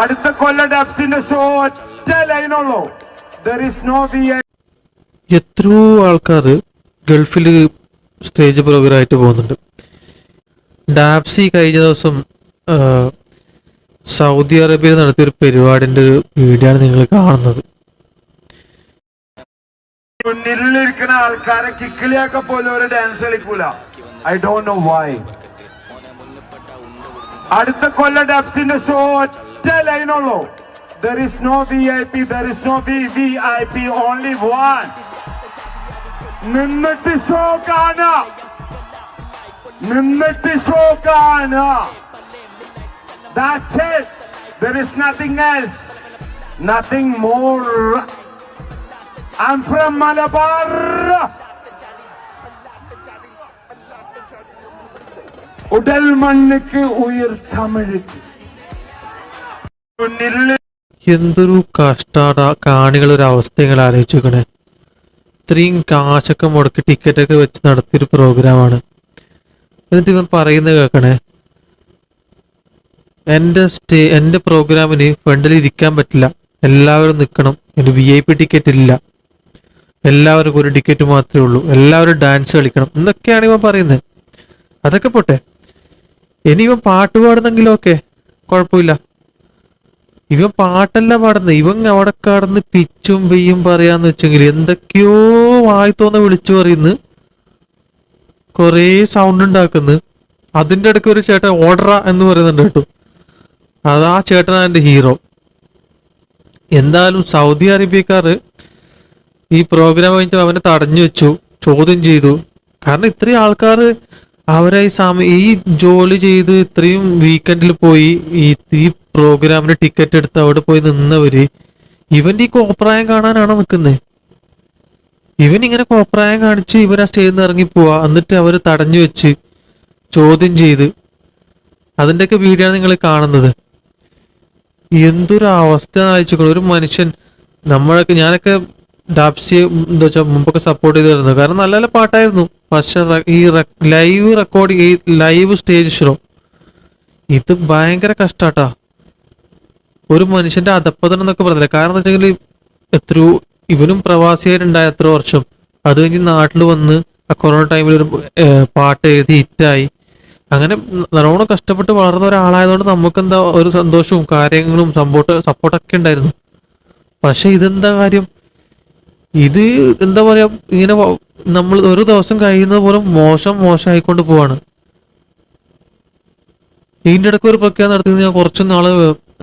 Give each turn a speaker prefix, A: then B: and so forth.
A: അടുത്ത കൊല്ല ഡബ്സിന്റെ ഷോ ഒറ്റ ലൈനുള്ളൂ ദർ ഇസ് നോ വി
B: എത്രയോ ആൾക്കാർ ഗൾഫിൽ സ്റ്റേജ് പ്രോഗ്രാമായിട്ട് പോകുന്നുണ്ട്. ഡാബ്സി കഴിഞ്ഞ ദിവസം സൗദി അറേബ്യയിൽ നടത്തിയൊരു പരിപാടിന്റെ ഒരു വീഡിയോ ആണ് നിങ്ങൾ കാണുന്നത്.
A: മുന്നിലിരിക്കുന്ന ആൾക്കാരെ കിക്കിളിയൊക്കെ പോലും ഒരു ഡാൻസ് കളിക്കൂല. ഐ ഡോണ്ട് നോ വൈ അടുത്ത കൊല്ല ഡാബ്സിന്റെ ഷോ ഒറ്റ ലൈനുള്ളൂ there is no V I P there is no V V I P only one നിന്നിട്ട് ഷോ കാണാ നിന്നിട്ട് ഷോ കാണാ That's it. There is nothing else. Nothing more. I'm from Malabar. ഉടൽ മണ്ണുക്ക് ഉയർ തമിഴുക്ക് മുന്നിൽ
B: എന്തൊരു കഷ്ടാട കാണികളൊരു അവസ്ഥ നിങ്ങൾ ആലോചിച്ചേക്കണേ ഇത്രയും കാശൊക്കെ മുടക്കി ടിക്കറ്റൊക്കെ വെച്ച് നടത്തിയൊരു പ്രോഗ്രാമാണ് എന്നിട്ട് ഇവൻ പറയുന്നത് കേൾക്കണേ എന്റെ സ്റ്റേ എന്റെ പ്രോഗ്രാമിന് ഫ്രണ്ടിൽ ഇരിക്കാൻ പറ്റില്ല. എല്ലാവരും നിൽക്കണം. എന്റെ വി ഐ പി ടിക്കറ്റ് ഇല്ല. എല്ലാവർക്കും ഒരു ടിക്കറ്റ് മാത്രമേ ഉള്ളൂ. എല്ലാവരും ഡാൻസ് കളിക്കണം. എന്നൊക്കെയാണ് ഇവൻ പറയുന്നത്. അതൊക്കെ പോട്ടെ. ഇനി ഇവൻ പാട്ട് പാടുന്നെങ്കിലും ഓക്കെ കുഴപ്പമില്ല. ഇവൻ പാട്ടല്ല പാടുന്നത്. ഇവൻ അവിടെ കടന്ന് പിച്ചും പെയ്യും പറയാന്ന് വെച്ചെങ്കിൽ എന്തൊക്കെയോ വായി തോന്ന വിളിച്ചു പറയുന്നു. കൊറേ സൗണ്ട് ഉണ്ടാക്കുന്നു. അതിന്റെ ഇടയ്ക്ക് ഒരു ചേട്ടൻ ഓർഡറ എന്ന് പറയുന്നുണ്ട് കേട്ടോ. അതാ ചേട്ടനാണ് എന്റെ ഹീറോ എന്തായാലും സൗദി അറേബ്യക്കാർ ഈ പ്രോഗ്രാം കഴിഞ്ഞിട്ട് അവനെ തടഞ്ഞു വെച്ചു ചോദ്യം ചെയ്തു. കാരണം ഇത്രയും ആൾക്കാർ അവരെ ഈ ഈ ജോലി ചെയ്ത് ഇത്രയും വീക്കെൻഡിൽ പോയി ഈ പ്രോഗ്രാമിന് ടിക്കറ്റ് എടുത്ത് അവിടെ പോയി നിന്നവര് ഇവന്റെ ഈ കോപ്രായം കാണാനാണോ നിൽക്കുന്നത് ഇവൻ ഇങ്ങനെ കോപ്രായം കാണിച്ച് ഇവൻ ആ സ്റ്റേജിൽ നിന്ന് ഇറങ്ങിപ്പോവാ എന്നിട്ട് അവർ തടഞ്ഞു വെച്ച് ചോദ്യം ചെയ്ത്. അതിന്റെയൊക്കെ വീഡിയോ നിങ്ങൾ കാണുന്നത്. എന്തൊരു അവസ്ഥ അയച്ചു ഒരു മനുഷ്യൻ നമ്മളൊക്കെ ഞാനൊക്കെ ഡാപ്സിയെ എന്താ വെച്ചാൽ മുമ്പൊക്കെ സപ്പോർട്ട് ചെയ്തിരുന്നു കാരണം നല്ല നല്ല പാട്ടായിരുന്നു. പക്ഷെ ഈ ലൈവ് റെക്കോർഡിങ് ഈ ലൈവ് സ്റ്റേജ് ഷോ ഇത് ഭയങ്കര കഷ്ടാട്ടാ. ഒരു മനുഷ്യന്റെ അധപ്പതനം എന്നൊക്കെ പറഞ്ഞില്ല? കാരണം എന്താ വെച്ചെങ്കിൽ എത്രയോ ഇവനും പ്രവാസിയായിട്ടുണ്ടായ എത്ര വർഷം. അത് കഴിഞ്ഞ് നാട്ടിൽ വന്ന് ആ കൊറോണ ടൈമിൽ ഒരു പാട്ട് എഴുതി ഹിറ്റായി. അങ്ങനെ നല്ലോണം കഷ്ടപ്പെട്ട് വളർന്ന ഒരാളായതുകൊണ്ട് നമുക്ക് എന്താ ഒരു സന്തോഷവും കാര്യങ്ങളും സപ്പോർട്ട് സപ്പോർട്ടൊക്കെ ഉണ്ടായിരുന്നു. പക്ഷെ ഇതെന്താ കാര്യം? ഇത് എന്താ പറയാ ഇങ്ങനെ നമ്മൾ ഒരു ദിവസം കഴിയുന്നത് പോലും മോശം മോശമായിക്കൊണ്ട് പോവാണ്. ഇതിന്റെ ഇടയ്ക്ക് ഒരു പ്രഖ്യാപനം നടത്തിയത് ഞാൻ കുറച്ച് നാൾ